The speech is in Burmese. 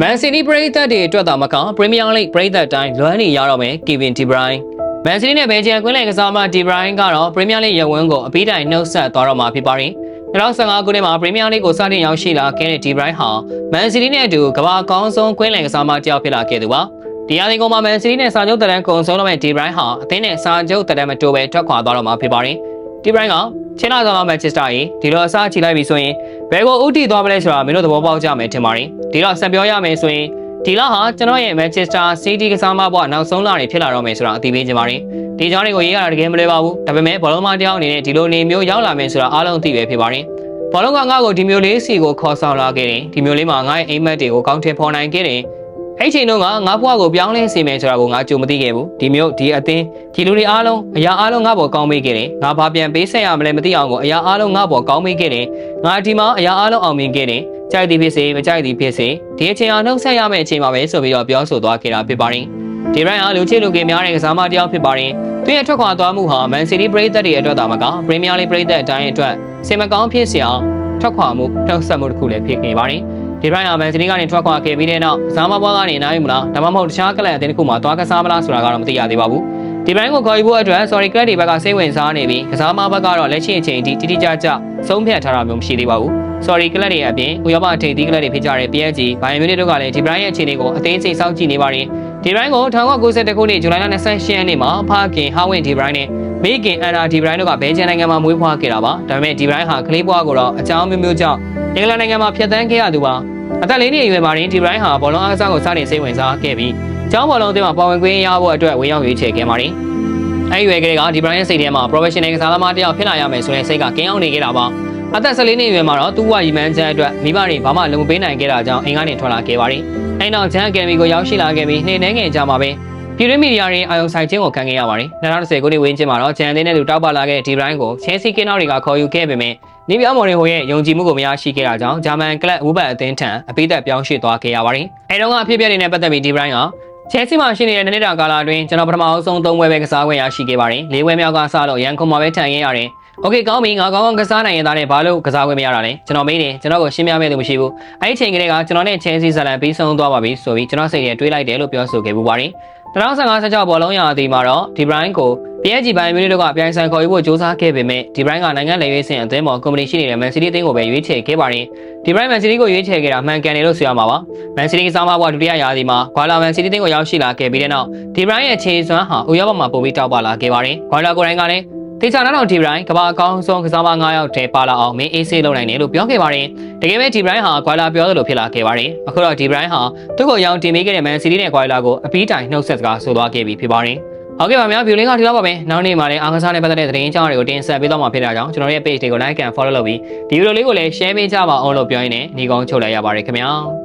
မန်စီးတီးပရိသတ်တွေအတွက်သာမကပရီးမီးယားလိဂ်ပရိသတ်တိုင်းလွမ်းနေရတော့မယ်ကီဗင်ဒီဘရိုင်းမန်စီးတီးနဲ့ဘယ်ဂျီယံကွင်းလယ်ကစားမဒီဘရိုင်းကတော့ပရီးမီးယားလိဂ်ရဝန်းကိုအပြီးတိုင်နှုတ်ဆက်သွားတော့မှာဖြစ်ပါတယ်2015ခုနှစ်မှာပရီးမီးယားလိဂ်ကိုစတင်ရောက်ရှိလာခဲ့တဲ့ဒီဘရိုင်းဟာမန်စီးတီးနဲ့အတူကမ္ဘာအကောင်းဆုံးကွင်းလယ်ကစားမတစ်ယောက်ဖြစ်လာခဲ့သူပါဒီရာသီကုန်မှာမန်စီးတီးနဲ့စာချုပ်တရန်ကုံဆုံးတော့မဲ့ဒီဘရိုင်းဟာအသင်းနဲ့စာချုပ်တရန်မတိုးပဲထွက်ခွာသွားတော့မှာဖြစ်ပါတယ်ဒီဘရိုင်းကချင်းလာဆောင်မန်ချက်စတာရေဒီလိုအစားချီလိုက်ပြီဆိုရင်ဘယ်ကိုဥတီသွားမလဲဆိုတာမင်းတို့သဘောပေါက်ကြမယ်ထင်ပါတယ် ဒီတော့ဆက်ပြောရမယ်ဆိုရင်ဒီလဟာကျွန်တော်ရဲ့ Manchester City ကစားမဘွားနောက်ဆုံးလတွေဖြစ်လာတော့မယ်ဆိုတာအသိပေးချင်ပါတယ်ဒီကြောင်းတွေကိုရေးရတာတကယ်မလွယ်ပါဘူးဒါပေမဲ့ဘောလုံးမတယောက်အနေနဲ့ဒီလိုနေမျိုးရောက်လာမယ်ဆိုတာအားလုံးသိပဲဖြစ်ပါတယ်ဘောလုံးကငါ့ကိုဒီမျိုးလေးစီကိုခေါ်ဆောင်လာခဲ့တယ်ဒီမျိုးလေးမှာငါ့ရဲ့အိမ်မက်တွေကိုကောင်းထည့်ဖော်နိုင်ခဲ့တယ်အဲ့ချိန်တုန်းကငါဘွားကိုပြောင်းလဲစေမယ်ဆိုတာကိုငါကြုံမသိခဲ့ဘူးဒီမျိုးဒီအသင်းဒီလူတွေအားလုံးအရာအားလုံးငါ့ဘောကောင်းမေးခဲ့တယ်ငါဘာပြန်ပေးဆက်ရမလဲမသိအောင်ကိုအရာအားလုံးငါ့ဘောကောင်းမေးခဲ့တယ်ငါဒီမှာအရာအားလုံးအောင်မြင်ခဲ့တယ် ကြိုက်သည်ဖြစ်စေမကြိုက်သည်ဖြစ်စေဒီအချိန်အောင်နှုတ်ဆက်ရမယ့်အချိန်ပါပဲဆိုပြီးတော့ပြောဆိုသွားခဲ့တာဖြစ်ပါတယ်ဒီဘရိုင်းအားလူချစ်လူကင်များတဲ့ကစားမတစ်ယောက်ဖြစ်ပါတယ်သူရဲ့ထွက်ခွာသွားမှုဟာမန်စီးတီးပရိသတ်တွေအတွက်သာမကပရီးမီးယားလိဂ်ပရိသတ်အတိုင်းအတွက်စင်မကောင်းဖြစ်စရာထွက်ခွာမှုထောက်ဆက်မှုတစ်ခုလည်းဖြစ်ခဲ့ပါတယ်ဒီဘရိုင်းဟာမန်စီးတီးကနေထွက်ခွာခဲ့ပြီးတဲ့နောက်ကစားမဘွားကနေနိုင်မလားဒါမှမဟုတ်တခြားကလပ်အသင်းတစ်ခုမှာသွားကစားမလားဆိုတာကတော့မသိရသေးပါဘူးဒီဘရိုင်းကိုခေါ်ယူဖို့အတွက် sorry club တွေဘက်ကစိတ်ဝင်စားနေပြီးကစားမဘက်ကတော့လက်ရှိအချိန်အထိတိတိကျကျဆုံးဖြတ်ထားတာမျိုးမရှိသေးပါဘူး sorry ကလပ်တွေအပြင်ဥရောပအထိပ်သီးကလပ်တွေဖြစ်ကြတဲ့ PSG ဘိုင်ယန်မြူနစ်တို့ကလည်းဒီဘရိုင်းရဲ့အခြေအနေကိုအသေးစိတ်စောင့်ကြည့်နေပါတယ်ဒီဘရိုင်းကို1992ခုနှစ်ဇူလိုင်လ28ရက်နေ့မှာဖခင်ဟာဝင်ဒီဘရိုင်းနဲ့မိခင်အန်နာဒီဘရိုင်းတို့ကဘယ်ဂျန်နိုင်ငံမှာမွေးဖွားခဲ့တာပါဒါပေမဲ့ဒီဘရိုင်းဟာကလေးဘွားကိုတော့အကြောင်းမျိုးမျိုးကြောင့်အင်္ဂလန်နိုင်ငံမှာဖျက်ဆီးခဲ့ရသူပါအသက်လေးနှစ်အရွယ်မှာတင်ဒီဘရိုင်းဟာဘောလုံးအားကစားကိုစတင်စိတ်ဝင်စားခဲ့ပြီးကျောင်းဘောလုံးအသင်းမှာပါဝင်ခွင့်ရဖို့အတွက်ဝင်ရောက်ရွေးချယ်ခဲ့ပါတယ်အဲ့ဒီရွယ်ကလေးကဒီဘရိုင်းရဲ့စိတ်ထဲမှာ professional ကစားသမားတစ်ယောက်ဖြစ်လာရမယ်ဆိုတဲ့စိတ်ကကင်းအောင်နေခဲ့တာပါ အသက်14နှစ်အရွယ်မှာတော့သူ့ဝရီမန်ချန်အတွက်မိဘတွေဘာမှလုံမပေးနိုင်ခဲ့တာကြောင့်အိမ်ကနေထွက်လာခဲ့ပါတယ်။အဲ့နောက်ချန်အကယ်ဒမီကိုရောက်ရှိလာခဲ့ပြီးနှိမ့်နှဲငယ်ကြမှာပဲပြည်တွင်းမီဒီယာတွေအာရုံစိုက်ခြင်းကိုခံခဲ့ရပါတယ်။2010ခုနှစ်ဝန်းကျင်မှာတော့ချန်အသင်းနဲ့လူတောက်ပလာခဲ့တဲ့ဒီဘရိုင်းကိုချဲစီကင်းနောက်တွေကခေါ်ယူခဲ့ပေမဲ့နီးပြမော်ရီဟိုရဲ့ယုံကြည်မှုကိုမရရှိခဲ့တာကြောင့်ဂျာမန်ကလပ်ဝူဘတ်အသင်းထံအပိသက်ပြောင်းရွှေ့သွားခဲ့ရပါတယ်။အဲတုန်းကအဖြစ်အပျက်တွေနဲ့ပတ်သက်ပြီးဒီဘရိုင်းကချဲစီမှာရှိနေတဲ့နှစ်တာကာလအတွင်းကျွန်တော်ပထမအဆုံးသုံးပွဲပဲကစားခွင့်ရရှိခဲ့ပါတယ်။လေးပွဲမြောက်ကစားလို့ရန်ကုန်မှာပဲထိုင်ခဲ့ရတယ်။။ Okay ကောင်းပြီငါကောင်းကောင်းကစားနိုင်ရင်သားနဲ့ဘာလို့ကစားခွင့်မရတာလဲ။ကျွန်တော်မေးတယ်ကျွန်တော်ကိုရှင်းပြမဲ့သူမရှိဘူး။အဲ့ဒီချိန်ကလေးကကျွန်တော်နဲ့ Chelsea ဇာလန်ပြီးဆုံးသွားပါပြီဆိုပြီးကျွန်တော်စိတ်ထဲတွေးလိုက်တယ်လို့ပြောဆိုခဲ့ပူပါတယ်။2015-16ဘောလုံးရာသီမှာတော့ဒီဘရိုင်းကို PSG ဘိုင်မြူနစ်တို့ကပြိုင်ဆိုင်ခေါ်ယူဖို့စ조사ခဲ့ပေမဲ့ဒီဘရိုင်းကနိုင်ငံလေရွေးစင်အသင်းပေါ်ကုမ္ပဏီရှိနေတဲ့ Man City အသင်းကိုပဲရွေးချယ်ခဲ့ပါတယ်။ဒီဘရိုင်း Man City ကိုရွေးချယ်ခဲ့တာမှန်ကန်တယ်လို့ဆိုရမှာပါ။ Man City ကစားမဘွားဒုတိယရာသီမှာဂွာလာ Man City အသင်းကိုရောက်ရှိလာခဲ့ပြီးတဲ့နောက်ဒီဘရိုင်းရဲ့ခြေစွမ်းဟာဥရောပမှာပိုပြီးတောက်ပလာခဲ့ပါတယ်။ဂွာလာကိုယ်တိုင်ကလည်း တေချာနာတော်ဒီဘရိုင်းကမ္ဘာအကောင်းဆုံးကစားမ9ယောက်ထဲပါလာအောင်မင်းအေးဆေးလုပ်နိုင်တယ်လို့ပြောခဲ့ပါတယ်။တကယ်ပဲဒီဘရိုင်းဟာဂွာလာပြောသလိုဖြစ်လာခဲ့ပါတယ်။အခုတော့ဒီဘရိုင်းဟာသူ့ကိုရောင်းတင်ပေးခဲ့တဲ့ Man City နဲ့ဂွာလာကိုအပီးတိုင်နှုတ်ဆက်စကားဆိုသွားခဲ့ပြီဖြစ်ပါတယ်။ဟုတ်ကဲ့ပါများဗီဒီယိုလေးကဒီလောက်ပါပဲ။နောက်နေ့မှာလည်းအားကစားနဲ့ပတ်သက်တဲ့သတင်းအကြောင်းတွေကိုတင်ဆက်ပေးတော့မှာဖြစ်တာကြောင့်ကျွန်တော်ရဲ့ page တွေကို like and follow လုပ်ပြီးဒီဗီဒီယိုလေးကိုလည်း share ပေးကြပါအောင်လို့ပြောရင်းနဲ့ညီကောင်းချုပ်လိုက်ရပါတယ်ခင်ဗျာ။